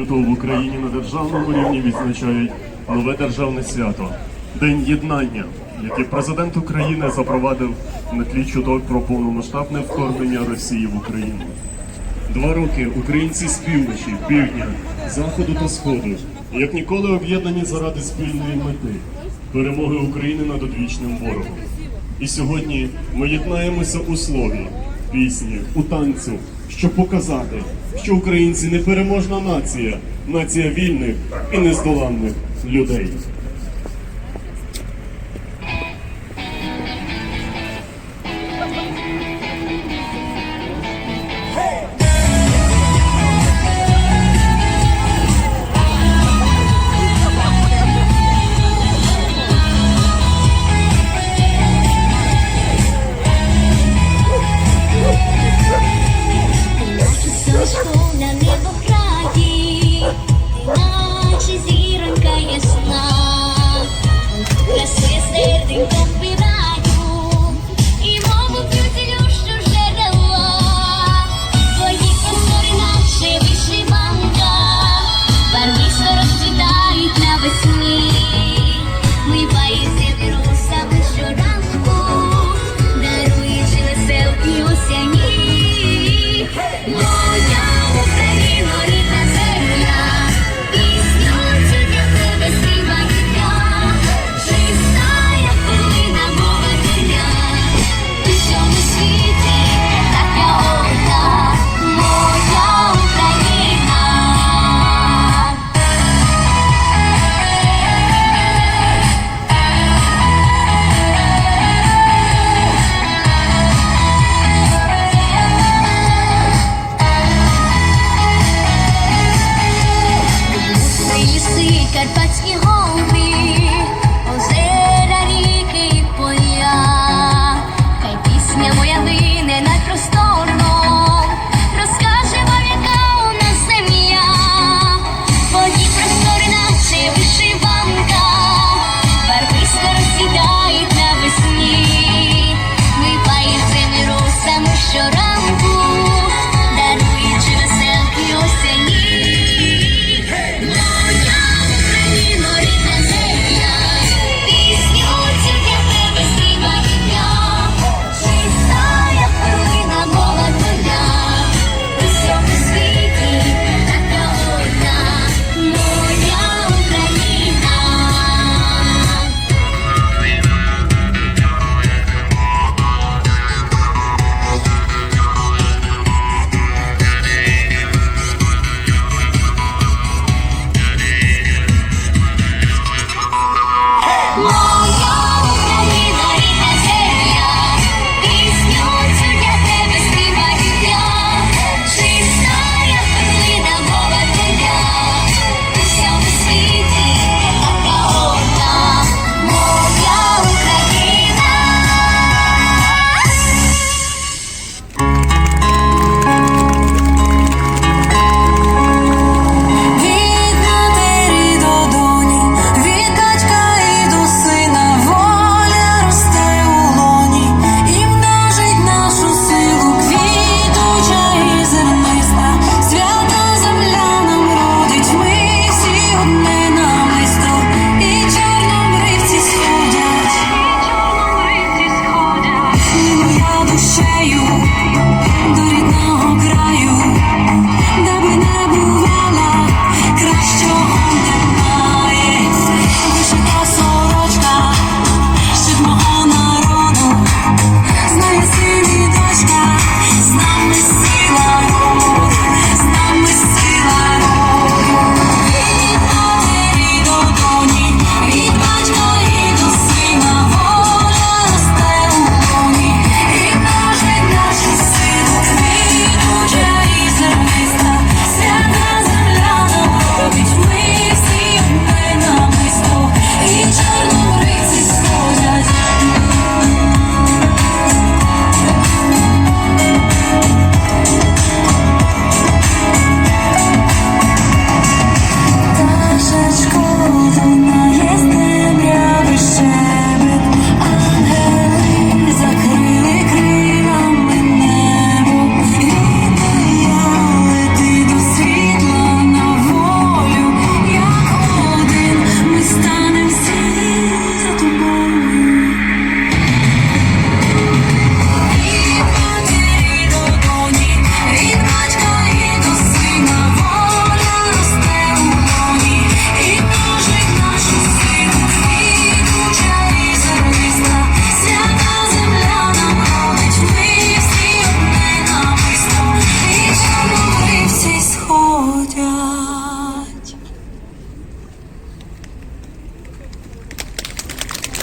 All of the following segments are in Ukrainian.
Лютого в Україні на державному рівні відзначають нове державне свято День єднання, який президент України запровадив на тлі чуток про повномасштабне вторгнення Росії в Україну. Два роки українці з півночі, півдня, заходу та сходу, як ніколи об'єднані заради спільної мети перемоги України над одвічним ворогом. І сьогодні ми єднаємося у слові, пісні, у танцю, щоб показати, що українці непереможна нація, нація вільних і нездоланних людей.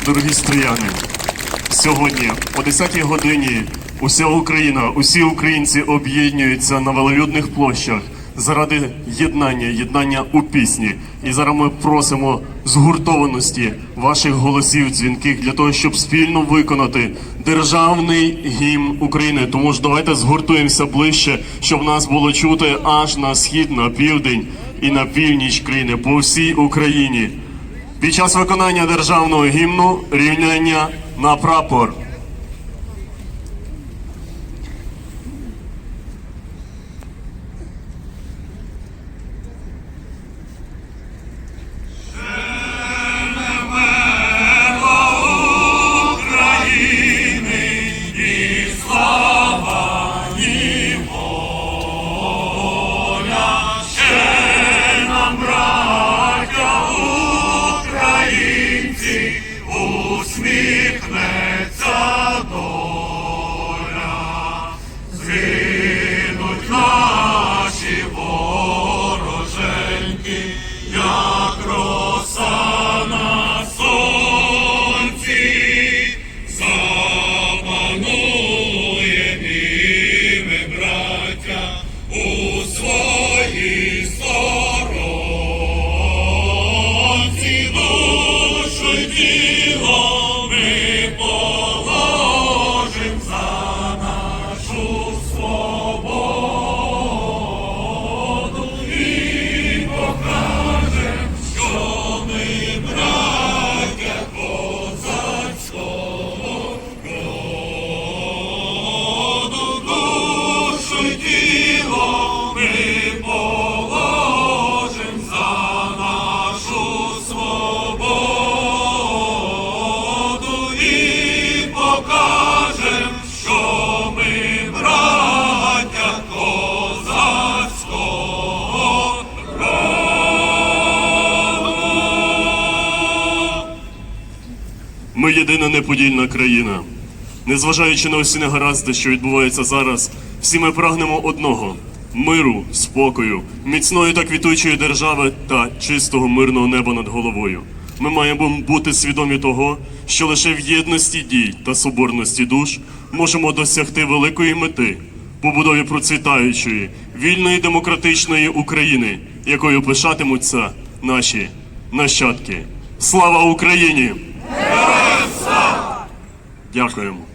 Дорогі стояни, сьогодні о 10-й годині уся Україна, усі українці об'єднуються на велолюдних площах заради єднання, єднання у пісні. І зараз ми просимо згуртованості ваших голосів дзвінких для того, щоб спільно виконати державний гімн України. Тому ж давайте згуртуємося ближче, щоб нас було чути аж на схід, на південь і на північ країни по всій Україні. Під час виконання державного гімну рівняння на прапор. Єдина неподільна країна. Незважаючи на усі негаразди, що відбуваються зараз, всі ми прагнемо одного миру, спокою, міцної та квітучої держави та чистого мирного неба над головою. Ми маємо бути свідомі того, що лише в єдності дій та соборності душ можемо досягти великої мети побудові процвітаючої, вільної демократичної України, якою пишатимуться наші нащадки. Слава Україні! Дякуємо.